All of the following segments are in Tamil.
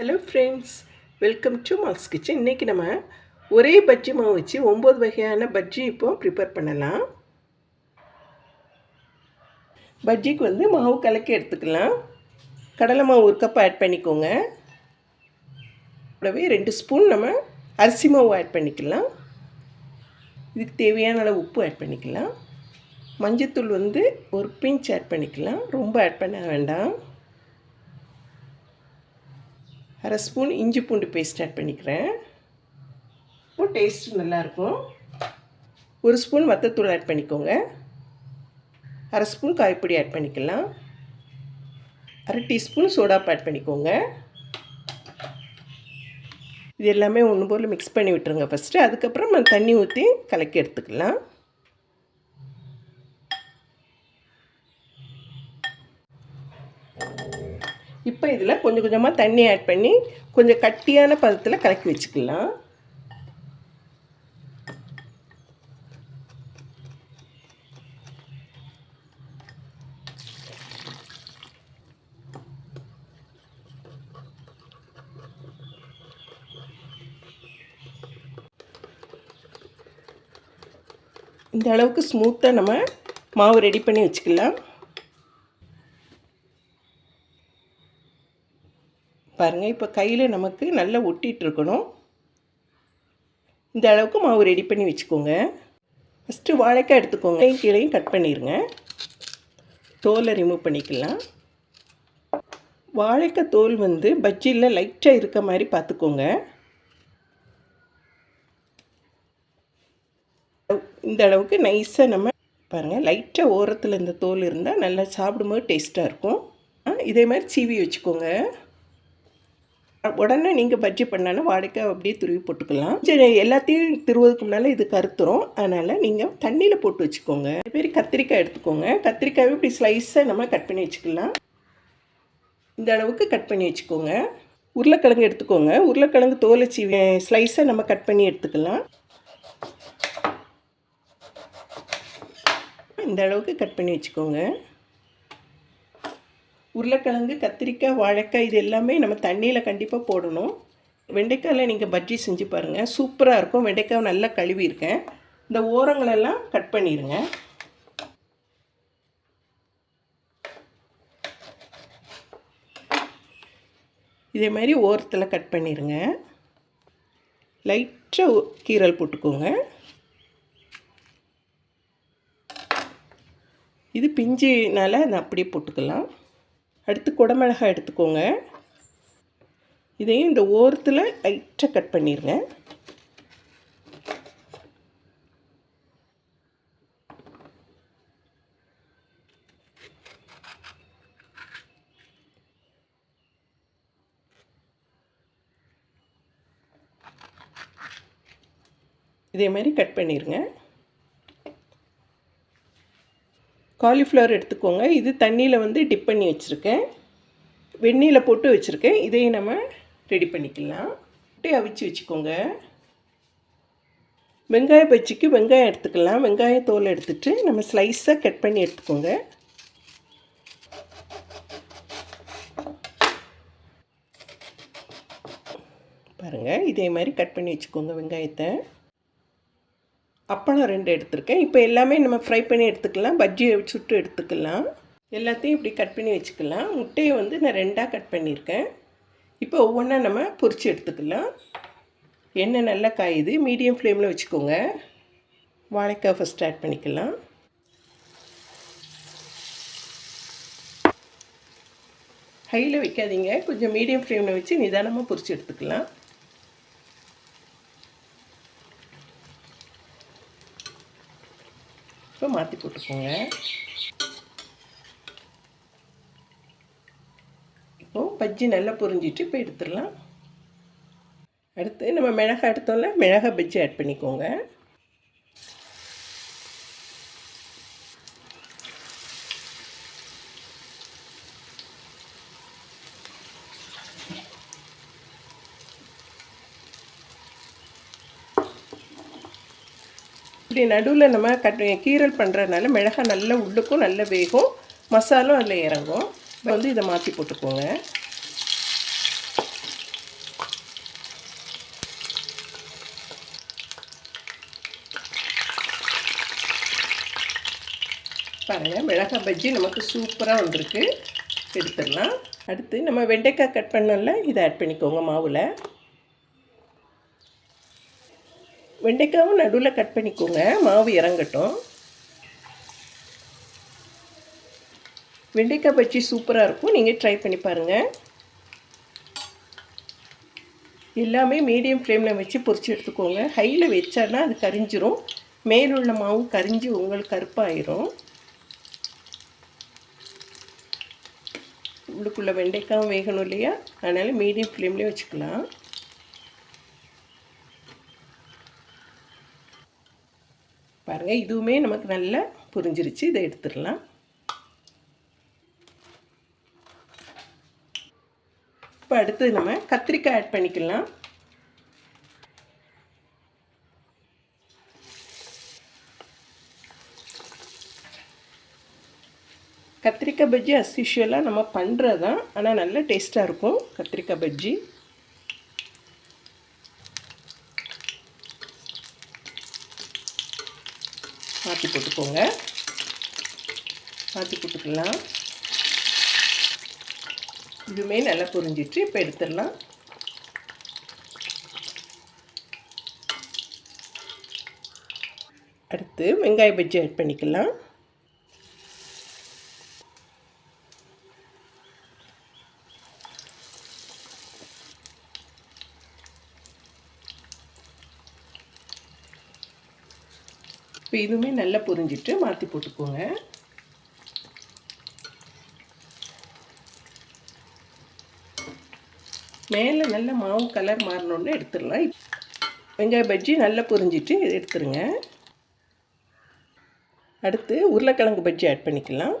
Hello friends welcome to Mal's kitchen இன்றைக்கி நம்ம ஒரே பஜ்ஜி மாவு வச்சு ஒம்பது வகையான பஜ்ஜி இப்போ ப்ரிப்பேர் பண்ணலாம். பஜ்ஜிக்கு வந்து மாவு கலக்கி எடுத்துக்கலாம். கடலை மாவு ஒரு கப் ஆட் பண்ணிக்கோங்க. கூடவே ரெண்டு ஸ்பூன் நம்ம அரிசி மாவு ஆட் பண்ணிக்கலாம். இதுக்கு தேவையான அளவு உப்பு ஆட் பண்ணிக்கலாம். மஞ்சத்தூள் வந்து ஒரு பிஞ்ச் ஆட் பண்ணிக்கலாம். ரொம்ப ஆட் பண்ண வேண்டாம். அரை ஸ்பூன் இஞ்சி பூண்டு பேஸ்ட் ஆட் பண்ணிக்கிறேன். டேஸ்ட் நல்லாயிருக்கும். ஒரு ஸ்பூன் வத்தத்தூள் ஆட் பண்ணிக்கோங்க. அரை ஸ்பூன் காய்ப்பொடி ஆட் பண்ணிக்கலாம். அரை டீஸ்பூன் சோடாப் ஆட் பண்ணிக்கோங்க. இது எல்லாமே ஒன்று போல் மிக்ஸ் பண்ணி விட்டுருங்க ஃபஸ்ட்டு அதுக்கப்புறம் தண்ணி ஊற்றி கலக்கி எடுத்துக்கலாம். இப்போ இதில் கொஞ்சம் கொஞ்சமாக தண்ணி ஆட் பண்ணி கொஞ்சம் கட்டியான பதத்தில் கலக்கி வச்சுக்கலாம். இந்த அளவுக்கு ஸ்மூத்தாக நம்ம மாவு ரெடி பண்ணி வச்சுக்கலாம். பாருங்கள் இப்போ கையில் நமக்கு நல்லா ஒட்டிகிட்டு இருக்கணும் இந்த அளவுக்கு மாவு ரெடி பண்ணி வச்சுக்கோங்க. ஃபஸ்ட்டு வாழைக்காய் எடுத்துக்கோங்க. கீழையும் கட் பண்ணிடுங்க தோலை ரிமூவ் பண்ணிக்கலாம். வாழைக்காய் தோல் வந்து பஜ்ஜியில் லைட்டாக இருக்க மாதிரி பார்த்துக்கோங்க. இந்த அளவுக்கு நைஸாக நம்ம பாருங்கள் லைட்டாக ஓரத்தில் இந்த தோல் இருந்தால் நல்லா சாப்பிடும்போது டேஸ்ட்டாக இருக்கும். இதே மாதிரி சீவி வச்சுக்கோங்க. உடனே நீங்கள் பஜ்ஜி பண்ணாலும் வாழைக்காய் அப்படியே துருவி போட்டுக்கலாம். சரி எல்லாத்தையும் திருவதுக்கு முன்னால் இது கருத்துரும் அதனால் நீங்கள் தண்ணியில் போட்டு வச்சுக்கோங்க. பேர் கத்திரிக்காய் எடுத்துக்கோங்க. கத்திரிக்காயும் இப்படி ஸ்லைஸாக நம்ம கட் பண்ணி வச்சுக்கலாம். இந்த அளவுக்கு கட் பண்ணி வச்சுக்கோங்க. உருளைக்கிழங்கு எடுத்துக்கோங்க. உருளைக்கிழங்கு தோலைச்சி சீவி ஸ்லைஸாக நம்ம கட் பண்ணி எடுத்துக்கலாம். இந்த அளவுக்கு கட் பண்ணி வச்சுக்கோங்க. உருளைக்கிழங்கு கத்திரிக்காய் வாழைக்காய் இது எல்லாமே நம்ம தண்ணியில் கண்டிப்பாக போடணும். வெண்டைக்காயில் நீங்கள் பஜ்ஜி செஞ்சு பாருங்கள் சூப்பராக இருக்கும். வெண்டைக்காய் நல்லா கழுவியிருக்கேன் இந்த ஓரங்களெல்லாம் கட் பண்ணிடுங்க இதே மாதிரி ஓரத்தில் கட் பண்ணிடுங்க லைட்டாக கீரல் போட்டுக்கோங்க. இது பிஞ்சுனால அதை அப்படியே போட்டுக்கலாம். அடுத்து குடமிளகாய் எடுத்துக்கோங்க. இதையும் இந்த ஓரத்தில் லைட்டாக கட் பண்ணிடுங்க இதே மாதிரி கட் பண்ணிடுங்க காலிஃப்ளவர் எடுத்துக்கோங்க. இது தண்ணியில் வந்து டிப் பண்ணி வச்சுருக்கேன். வெந்நீரில் போட்டு வச்சுருக்கேன். இதையும் நம்ம ரெடி பண்ணிக்கலாம். அப்படியே அவிச்சு வச்சுக்கோங்க. வெங்காய பஜ்ஜிக்கு வெங்காயம் எடுத்துக்கலாம். வெங்காய தோல் எடுத்துகிட்டு நம்ம ஸ்லைஸாக கட் பண்ணி எடுத்துக்கோங்க. பாருங்கள் இதே மாதிரி கட் பண்ணி வச்சுக்கோங்க வெங்காயத்தை. அப்பளம் ரெண்டு எடுத்திருக்கேன். இப்போ எல்லாமே நம்ம ஃப்ரை பண்ணி எடுத்துக்கலாம். பஜ்ஜியை சுட்டு எடுத்துக்கலாம். எல்லாத்தையும் இப்படி கட் பண்ணி வச்சுக்கலாம். முட்டையை வந்து நான் ரெண்டாக கட் பண்ணியிருக்கேன். இப்போ ஒவ்வொன்றா நம்ம பொரித்து எடுத்துக்கலாம். எண்ணெய் நல்லா காயுது. மீடியம் ஃப்ளேமில் வச்சுக்கோங்க. வாழைக்காய் ஃபஸ்ட் ஆட் பண்ணிக்கலாம். ஹையில் வைக்காதீங்க. கொஞ்சம் மீடியம் ஃப்ளேமில் வச்சு நிதானமாக பொரித்து எடுத்துக்கலாம். இப்போ மாற்றி போட்டுக்கோங்க. இப்போது பஜ்ஜி நல்லா பொரிஞ்சிட்டு இப்போ எடுத்துடலாம். அடுத்து நம்ம மிளகாய் எடுத்தோம்ல மிளகாய் பஜ்ஜி ஆட் பண்ணிக்கோங்க. இப்படி நடுவில் நம்ம கட் கீரல் பண்ணுறதுனால மிளகாய் நல்லா உள்ளுக்கும் நல்ல வேகும். மசாலும் அதில் இறங்கும். இப்போ வந்து இதை மாற்றி போட்டுக்கோங்க. பாருங்கள் மிளகாய் பஜ்ஜி நமக்கு சூப்பராக வந்திருக்கு. எடுத்துடலாம். அடுத்து நம்ம வெண்டைக்காய் கட் பண்ணல இதை ஆட் பண்ணிக்கோங்க மாவில். வெண்டைக்காவும் நடுவில் கட் பண்ணிக்கோங்க. மாவு இறங்கட்டும். வெண்டைக்காய் பஜ்ஜி சூப்பராக இருக்கும். நீங்கள் ட்ரை பண்ணி பாருங்கள் எல்லாமே மீடியம் ஃப்ளேமில் வச்சு பொறிச்சு எடுத்துக்கோங்க. ஹையில் வச்சானா அது கரிஞ்சிரும். மேலுள்ள மாவு கரிஞ்சு உங்களுக்கு கருப்பாயிரும். உள்ளுக்குள்ளே வெண்டைக்காயும் வேகணும் இல்லையா? அதனால் மீடியம் ஃப்ளேம்லேயே வச்சுக்கலாம். பாருங்கள் இதுவுமே நமக்கு நல்லா புரிஞ்சிருச்சு. இதை எடுத்துடலாம். இப்போ அடுத்து நம்ம கத்திரிக்காய் ஆட் பண்ணிக்கலாம். கத்திரிக்காய் பஜ்ஜி அஸ் யூஷுவலாக நம்ம பண்ணுறது தான் ஆனால் நல்ல டேஸ்ட்டாக இருக்கும் கத்திரிக்காய் பஜ்ஜி. மாற்றி போட்டுக்கோங்க. மாற்றி போட்டுக்கலாம். இதுவுமே நல்லா புரிஞ்சிட்டு இப்போ எடுத்துடலாம். அடுத்து வெங்காய பஜ்ஜி ஆட் பண்ணிக்கலாம். இப்போ இதுவுமே நல்லா புரிஞ்சிட்டு மாற்றி போட்டுக்கோங்க. மேலே நல்ல மாவு கலர் மாறினோன்னு எடுத்துடலாம். வெங்காய பஜ்ஜி நல்லா புரிஞ்சிட்டு எடுத்துருங்க. அடுத்து உருளைக்கிழங்கு பஜ்ஜி ஆட் பண்ணிக்கலாம்.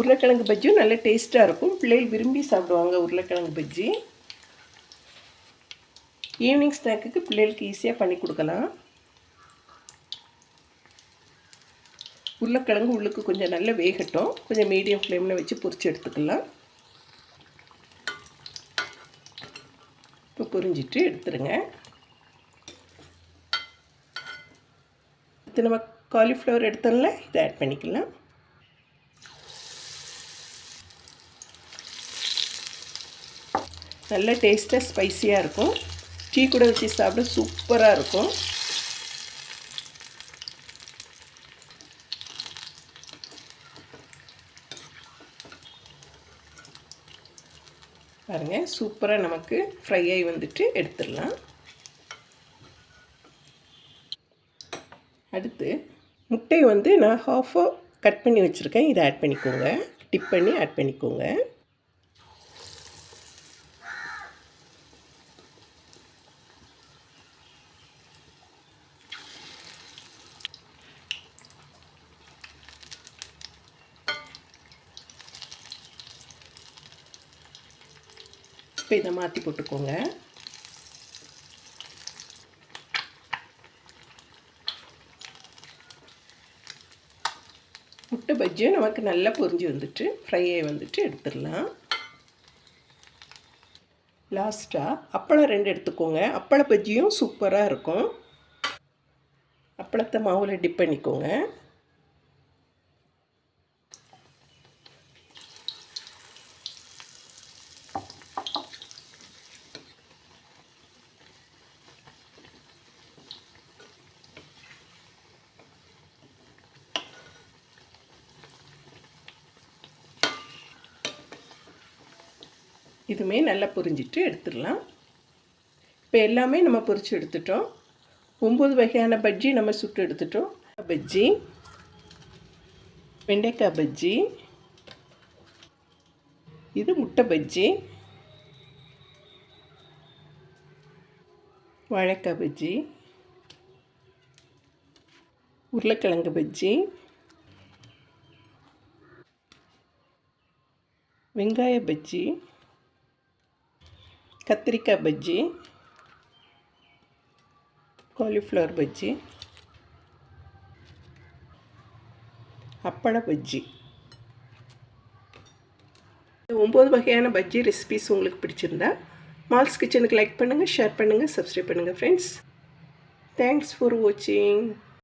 உருளைக்கிழங்கு பஜ்ஜியும் நல்ல டேஸ்ட்டாக இருக்கும். பிள்ளைகள் விரும்பி சாப்பிடுவாங்க உருளைக்கிழங்கு பஜ்ஜி. ஈவினிங் ஸ்நாக்குக்கு பிள்ளைகளுக்கு ஈஸியாக பண்ணி கொடுக்கலாம். உருளைக்கிழங்கு உள்ளுக்கு கொஞ்சம் நல்லா வேகட்டும். கொஞ்சம் மீடியம் ஃப்ளேமில் வச்சு பொறிச்சு எடுத்துக்கலாம். இப்போ பொரிஞ்சிட்டு எடுத்துருங்க. இது நம்ம காலிஃப்ளவர் எடுத்தோம்ல இதை ஆட் பண்ணிக்கலாம். நல்ல டேஸ்ட்டாக ஸ்பைஸியாக இருக்கும். டீ கூட வச்சு சாப்பிட சூப்பராக இருக்கும். பாருங்கள் சூப்பராக நமக்கு ஃப்ரை ஆகி வந்துட்டு எடுத்துடலாம். அடுத்து முட்டையை வந்து நான் ஹாஃபாக கட் பண்ணி வச்சுருக்கேன். இதை ஆட் பண்ணிக்கோங்க. டிப் பண்ணி ஆட் பண்ணிக்கோங்க. இப்போ இதை மாற்றி போட்டுக்கோங்க. முட்டை பஜ்ஜியும் நமக்கு நல்லா பொரிஞ்சு வந்துட்டு ஃப்ரையை வந்துட்டு எடுத்துடலாம். லாஸ்ட்டாக அப்பளம் ரெண்டு எடுத்துக்கோங்க. அப்பள பஜ்ஜியும் சூப்பராக இருக்கும். அப்பளத்தை மாவில் டிப் பண்ணிக்கோங்க. இதுவுமே நல்லா புரிஞ்சிட்டு எடுத்துடலாம். இப்போ எல்லாமே நம்ம பொரித்து எடுத்துட்டோம். ஒம்பது வகையான பஜ்ஜி நம்ம சுட்டு எடுத்துட்டோம். பஜ்ஜி வெண்டைக்காய் பஜ்ஜி இது முட்டை பஜ்ஜி வாழைக்காய் பஜ்ஜி உருளைக்கிழங்கு பஜ்ஜி வெங்காய பஜ்ஜி கத்திரிக்காய் பஜ்ஜி காலிஃப்ளவர் பஜ்ஜி அப்பள பஜ்ஜி. ஒம்பது வகையான பஜ்ஜி ரெசிபிஸ் உங்களுக்கு பிடிச்சிருந்தா மால்ஸ் கிச்சனுக்கு லைக் பண்ணுங்கள் ஷேர் பண்ணுங்கள் சப்ஸ்கிரைப் பண்ணுங்கள் ஃப்ரெண்ட்ஸ் தேங்க்ஸ் ஃபார் வாட்சிங்